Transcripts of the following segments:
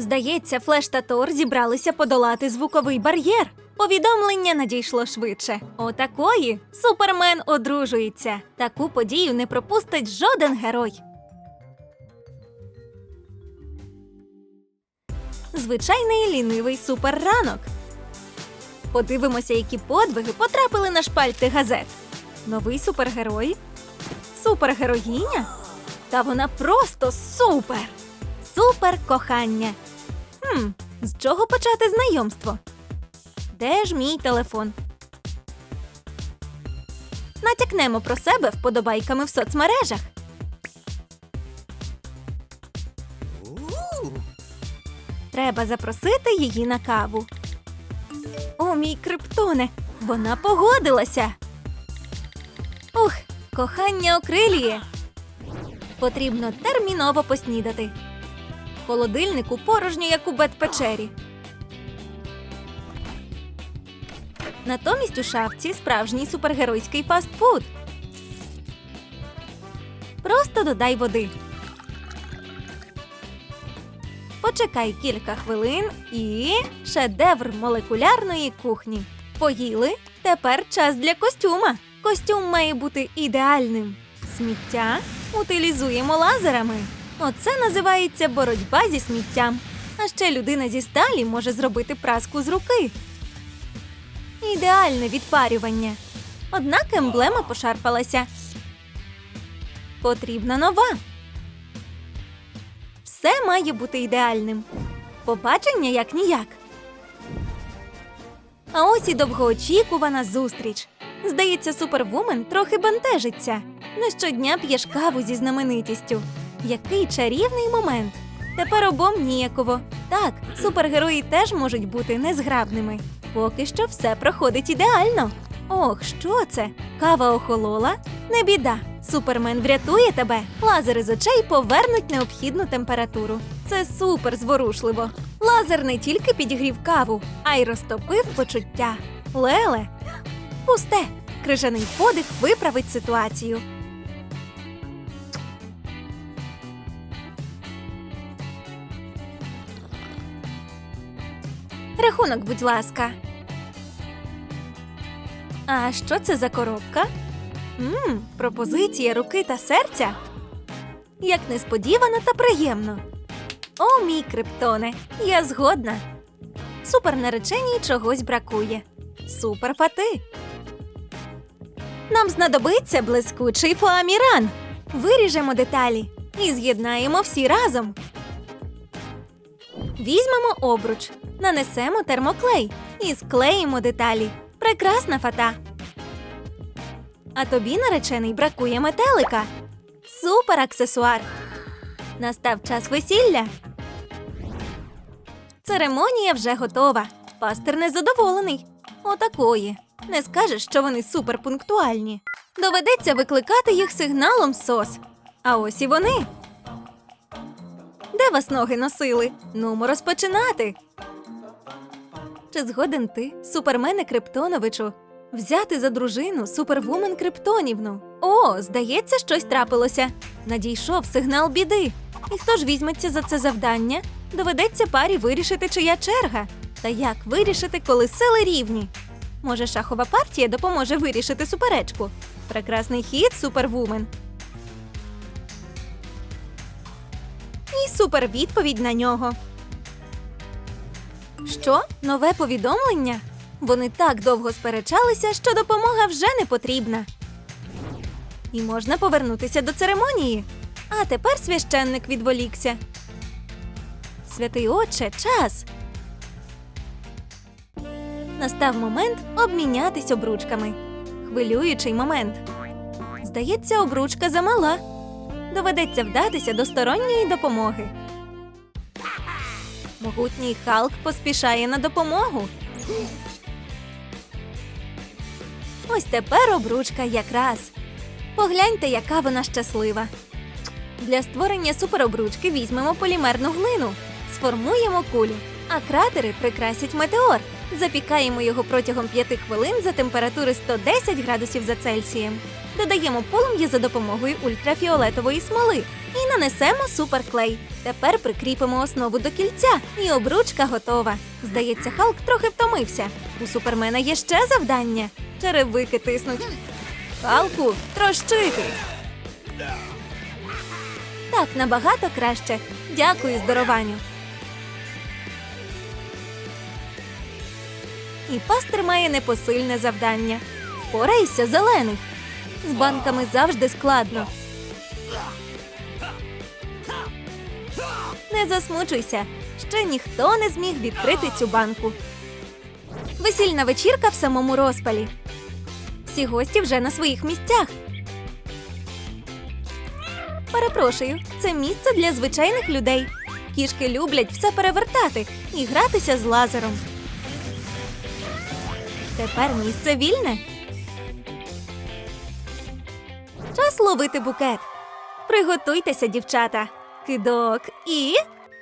Здається, Флеш та Тор зібралися подолати звуковий бар'єр. Повідомлення надійшло швидше. Отакої супермен одружується. Таку подію не пропустить жоден герой. Звичайний лінивий суперранок. Подивимося, які подвиги потрапили на шпальти газет. Новий супергерой? Супергероїня? Та вона просто супер! Супер кохання. Хм, з чого почати знайомство? Де ж мій телефон? Натякнемо про себе вподобайками в соцмережах. Треба запросити її на каву. О, мій криптоне, вона погодилася. Ух, кохання окрилює. Потрібно терміново поснідати. Холодильнику порожньо, як у бет-печері. Натомість у шафці справжній супергеройський фастфуд. Просто додай води. Почекай кілька хвилин і шедевр молекулярної кухні. Поїли? Тепер час для костюма. Костюм має бути ідеальним. Сміття утилізуємо лазерами. Оце називається боротьба зі сміттям. А ще людина зі сталі може зробити праску з руки. Ідеальне відпарювання. Однак емблема пошарпалася. Потрібна нова. Все має бути ідеальним. Побачення як ніяк. А ось і довгоочікувана зустріч. Здається, супервумен трохи бентежиться. Не щодня п'єш каву зі знаменитістю. Який чарівний момент. Тепер обом ніяково. Так, супергерої теж можуть бути незграбними. Поки що все проходить ідеально. Ох, що це? Кава охолола? Не біда. Супермен врятує тебе. Лазери з очей повернуть необхідну температуру. Це супер зворушливо. Лазер не тільки підігрів каву, а й розтопив почуття. Леле, пусте. Крижаний подих виправить ситуацію. Рахунок, будь ласка. А що це за коробка? Мм, пропозиція руки та серця. Як несподівано та приємно. О, мій криптоне, я згодна. Супернареченій чогось бракує. Супер фати. Нам знадобиться блискучий фоаміран. Виріжемо деталі і з'єднаємо всі разом. Візьмемо обруч, нанесемо термоклей і склеїмо деталі. Прекрасна фата. А тобі, наречений, бракує метелика. Супер аксесуар. Настав час весілля. Церемонія вже готова. Пастир незадоволений. Отакої. Не скажеш, що вони суперпунктуальні. Доведеться викликати їх сигналом сос. А ось і вони. Де вас ноги носили? Нумо розпочинати. Чи згоден ти, супермене Криптоновичу, взяти за дружину супервумен Криптонівну? О, здається, щось трапилося. Надійшов сигнал біди. І хто ж візьметься за це завдання? Доведеться парі вирішити, чия черга. Та як вирішити, коли сили рівні? Може, шахова партія допоможе вирішити суперечку? Прекрасний хід, супервумен. Супервідповідь на нього. Що? Нове повідомлення? Вони так довго сперечалися, що допомога вже не потрібна. І можна повернутися до церемонії. А тепер священник відволікся. Святий отче, час. Настав момент обмінятись обручками. Хвилюючий момент. Здається, обручка замала. Доведеться вдатися до сторонньої допомоги. Могутній Халк поспішає на допомогу. Ось тепер обручка якраз. Погляньте, яка вона щаслива. Для створення суперобручки візьмемо полімерну глину, сформуємо кулю, а кратери прикрасять метеор. Запікаємо його протягом 5 хвилин за температури 110 градусів за Цельсієм. Додаємо полум'я за допомогою ультрафіолетової смоли. І нанесемо суперклей. Тепер прикріпимо основу до кільця, і обручка готова. Здається, Халк трохи втомився. У супермена є ще завдання. Черевики тиснуть. Халку, трощити. Так, набагато краще. Дякую, здорованню. І пастир має непосильне завдання. Впорайся, зелений. З банками завжди складно. Не засмучуйся. Ще ніхто не зміг відкрити цю банку. Весільна вечірка в самому розпалі. Всі гості вже на своїх місцях. Перепрошую, це місце для звичайних людей. Кішки люблять все перевертати і гратися з лазером. Тепер місце вільне. Ловити букет. Приготуйтеся, дівчата. Кидок і.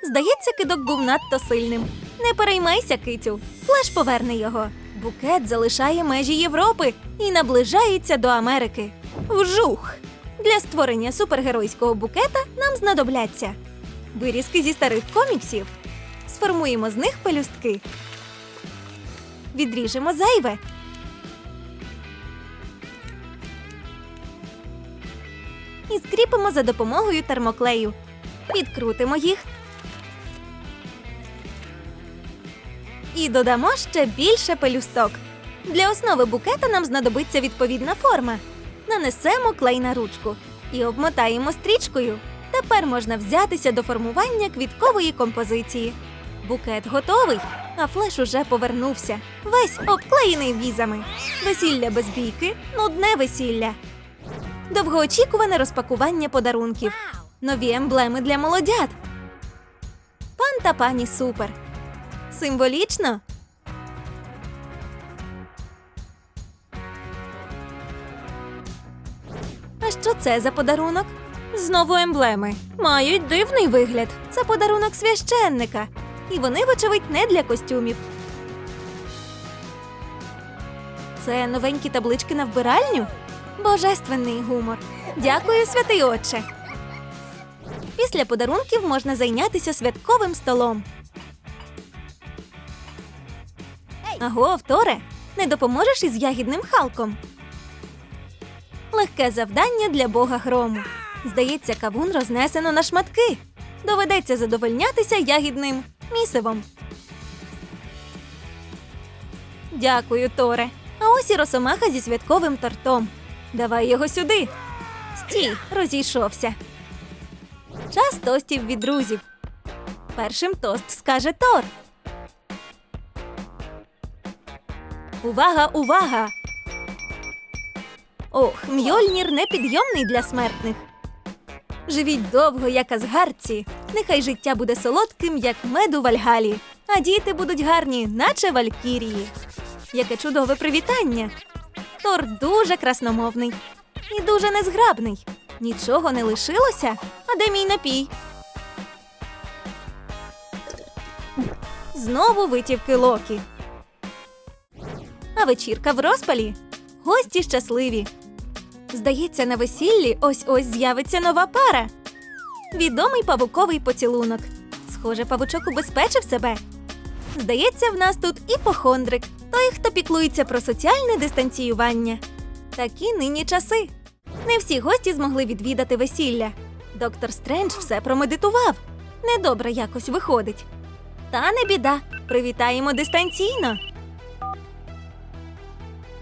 Здається, кидок був надто сильним. Не переймайся, кицю. Флеш поверне його. Букет залишає межі Європи і наближається до Америки. Вжух! Для створення супергеройського букета нам знадобляться вирізки зі старих коміксів. Сформуємо з них пелюстки. Відріжемо зайве. І скріпимо за допомогою термоклею. Відкрутимо їх. І додамо ще більше пелюсток. Для основи букета нам знадобиться відповідна форма. Нанесемо клей на ручку і обмотаємо стрічкою. Тепер можна взятися до формування квіткової композиції. Букет готовий, а флеш уже повернувся. Весь обклеєний візами. Весілля без бійки нудне весілля. Довгоочікуване розпакування подарунків. Нові емблеми для молодят. Пан та пані супер. Символічно. А що це за подарунок? Знову емблеми. Мають дивний вигляд. Це подарунок священника. І вони, вочевидь, не для костюмів. Це новенькі таблички на вбиральню? Божественний гумор. Дякую, святий отче. Після подарунків можна зайнятися святковим столом. Аго, Торе, не допоможеш із ягідним халком? Легке завдання для бога грому. Здається, кавун рознесено на шматки. Доведеться задовольнятися ягідним місивом. Дякую, Торе. А ось і росомаха зі святковим тортом. Давай його сюди. Стій, розійшовся. Час тостів від друзів. Першим тост скаже Тор. Увага, увага! Ох, Мьольнір непідйомний для смертних. Живіть довго, як азгарці. Нехай життя буде солодким, як мед у Вальгалі, а діти будуть гарні, наче валькірії. Яке чудове привітання! Тор дуже красномовний і дуже незграбний. Нічого не лишилося. А де мій напій? Знову витівки Локі. А вечірка в розпалі. Гості щасливі. Здається, на весіллі ось ось з'явиться нова пара. Відомий павуковий поцілунок. Схоже, павучок убезпечив себе. Здається, в нас тут іпохондрик, той, хто піклується про соціальне дистанціювання. Такі нині часи. Не всі гості змогли відвідати весілля. Доктор Стрендж все промедитував. Недобре якось виходить. Та не біда. Привітаємо дистанційно.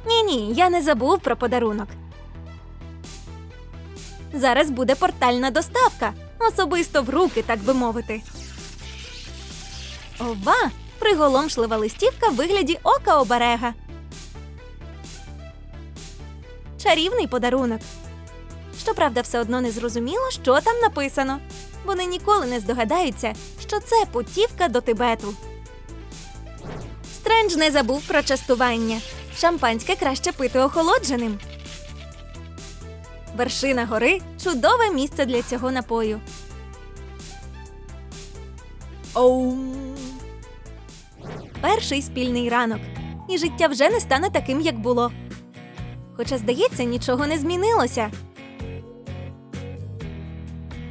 Ні, ні, я не забув про подарунок. Зараз буде портальна доставка. Особисто в руки, так би мовити. Ова! Приголомшлива листівка в вигляді ока оберега. Чарівний подарунок. Щоправда, все одно не зрозуміло, що там написано. Вони ніколи не здогадаються, що це путівка до Тибету. Стрендж не забув про частування. Шампанське краще пити охолодженим. Вершина гори чудове місце для цього напою. Оу. Перший спільний ранок. І життя вже не стане таким, як було. Хоча, здається, нічого не змінилося.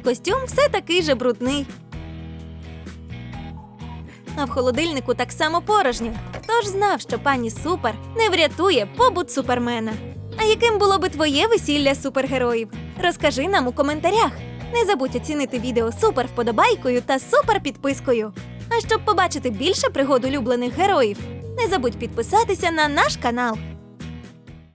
костюм все такий же брудний. А в холодильнику так само порожньо. Тож знав, що пані Супер не врятує побут супермена. А яким було би твоє весілля супергероїв? Розкажи нам у коментарях. Не забудь оцінити відео супер вподобайкою та супер підпискою. А щоб побачити більше пригод улюблених героїв, не забудь підписатися на наш канал.